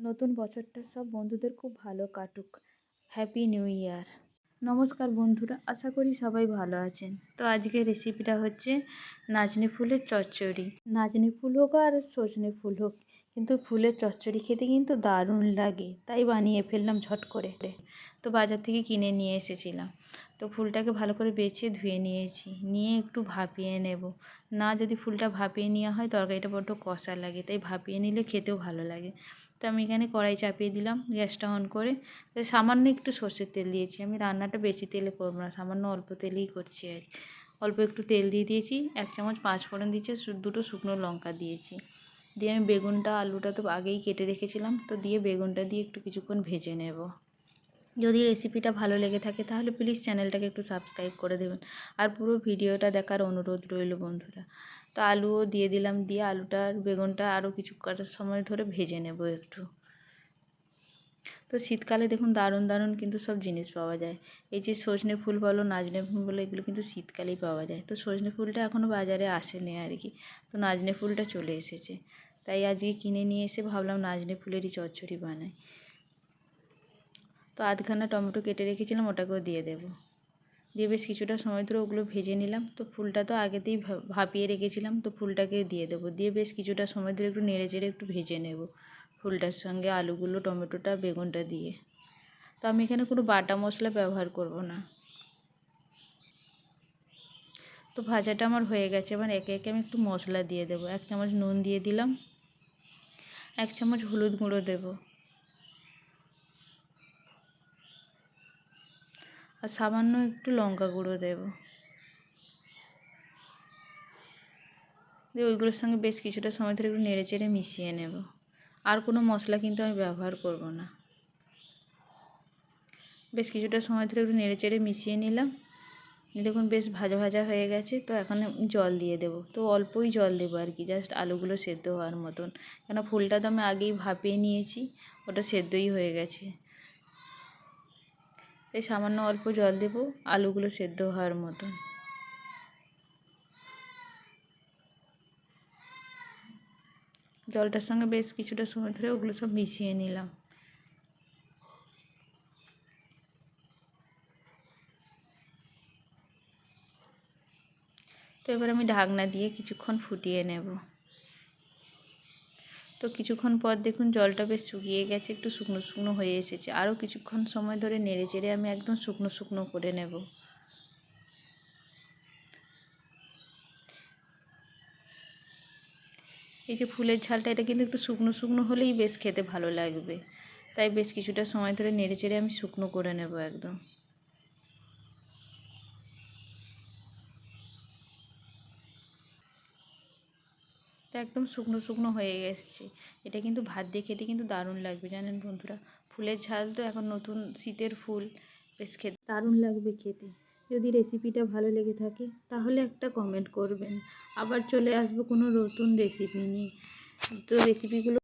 নতুন বছরটা সব বন্ধুদের খুব ভালো কাটুক। হ্যাপি নিউ ইয়ার নমস্কার বন্ধুরা, আশা করি সবাই ভালো আছেন। তো আজকের রেসিপিটা হচ্ছে নাজনি ফুলের চচ্চড়ি। নাজনি ফুল হোক আর সজনে ফুল হোক, কিন্তু ফুলের চচ্চড়ি খেতে কিন্তু দারুণ লাগে। তাই বানিয়ে ফেললাম ঝট করে। তো বাজার থেকে কিনে নিয়ে এসেছিলাম। তো ফুলটাকে ভালো করে বেছে ধুয়ে নিয়েছি। নিয়ে একটু ভাপিয়ে নেব। না যদি ফুলটা ভাপিয়ে নেওয়া হয়, তরকারিটা বড্ড কষা লাগে, তাই ভাপিয়ে নিলে খেতেও ভালো লাগে। তো আমি এখানে কড়াই চাপিয়ে দিলাম, গ্যাসটা অন করে। সামান্য একটু সর্ষের তেল দিয়েছি। আমি রান্নাটা বেশি তেলে করব না, সামান্য অল্প তেলেই করছি আর অল্প একটু তেল দিয়ে দিয়েছি, এক চামচ পাঁচ ফোড়ন দিয়েছি দুটো শুকনো লঙ্কা দিয়েছি। দিয়ে আমি বেগুনটা, আলুটা তো আগেই কেটে রেখেছিলাম, তো দিয়ে বেগুনটা দিয়ে একটু কিছুক্ষণ ভেজে নেব। যদি রেসিপিটা ভালো লেগে থাকে, তাহলে প্লিজ চ্যানেলটাকে একটু সাবস্ক্রাইব করে দেবেন। আর পুরো ভিডিওটা দেখার অনুরোধ রইল বন্ধুরা। তো আলুও দিয়ে দিলাম, দিয়ে আলুটা আর বেগুনটা আরও কিছু কাটার সময় ধরে ভেজে নেব একটু। তো শীতকালে দেখুন দারুণ দারুণ কিন্তু সব জিনিস পাওয়া যায়। এই যে সজনে ফুল বলো, নাজনে ফুল বলো, এগুলো কিন্তু শীতকালেই পাওয়া যায়। তো সজনে ফুলটা এখনও বাজারে আসেনি আর কি। তো নাজনে ফুলটা চলে এসেছে। তাই আজকে কিনে নিয়ে এসে ভাবলাম নাজনে ফুলেরই চচ্চড়ি বানাই। তো আধখানা টমেটো কেটে রেখেছিলাম, ওটাকেও দিয়ে দেবো। দিয়ে বেশ কিছুটা সময় ধরে ওগুলো ভেজে নিলাম। তো ফুলটা তো আগেতেই ভাপিয়ে রেখেছিলাম, তো ফুলটাকে দিয়ে দেবো। দিয়ে বেশ কিছুটা সময় ধরে একটু নেড়ে চেড়ে একটু ভেজে নেব ফুলটার সঙ্গে আলুগুলো, টমেটোটা, বেগুনটা দিয়ে। তো আমি এখানে কোনো বাটা মশলা ব্যবহার করব না। তো ভাজাটা আমার হয়ে গেছে, এবার একে একে আমি একটু মশলা দিয়ে দেবো। এক চামচ নুন দিয়ে দিলাম, এক চামচ হলুদ গুঁড়ো দেবো। আর সামান্য একটু লঙ্কা গুঁড়ো দেবো। দিয়ে ওইগুলোর সঙ্গে বেশ কিছুটা সময় ধরে একটু নেড়ে চেড়ে মিশিয়ে নেব। আর কোনো মশলা কিন্তু আমি ব্যবহার করব না। বেশ কিছুটা সময় ধরে একটু নেড়ে চেড়ে মিশিয়ে নিলাম। দেখুন বেশ ভাজা ভাজা হয়ে গেছে, তো এখন জল দিয়ে দেব। তো অল্পই জল দেবো আর কি, জাস্ট আলুগুলো সেদ্ধ হওয়ার মতন। কেন ফুলটা তো আমি আগেই ভাপিয়ে নিয়েছি, ওটা সেদ্ধই হয়ে গেছে। এই সামান্য অল্প জল দেব আলুগুলো সেদ্ধ হওয়ার মতন। জলটার সঙ্গে বেশ কিছুটা সময় ধরে ওগুলো সব মিশিয়ে নিলাম। তো এবার আমি ঢাকনা দিয়ে কিছুক্ষণ ফুটিয়ে নেব। তো কিছুক্ষণ পর দেখুন জলটা বেশ শুকিয়ে গেছে, একটু শুকনো শুকনো হয়ে এসেছে। আরও কিছুক্ষণ সময় ধরে নেড়ে চেড়ে আমি একদম শুকনো শুকনো করে নেব। এই যে ফুলের ঝালটা, এটা কিন্তু একটু শুকনো শুকনো হলেই বেশ খেতে ভালো লাগবে। তাই বেশ কিছুটা সময় ধরে নেড়ে চেড়ে আমি শুকনো করে নেব একদম। তো একদম শুকনো শুকনো হয়ে এসছে। এটা কিন্তু ভাত দিয়ে খেতে কিন্তু দারুণ লাগবে, জানেন বন্ধুরা। ফুলের ঝাল তো এখন নতুন শীতের ফুল, বেশ খেতে দারুণ লাগবে খেতে। যদি রেসিপিটা ভালো লেগে থাকে, তাহলে একটা কমেন্ট করবেন। আবার চলে আসব কোনো নতুন রেসিপি নিয়ে। তো রেসিপিগুলো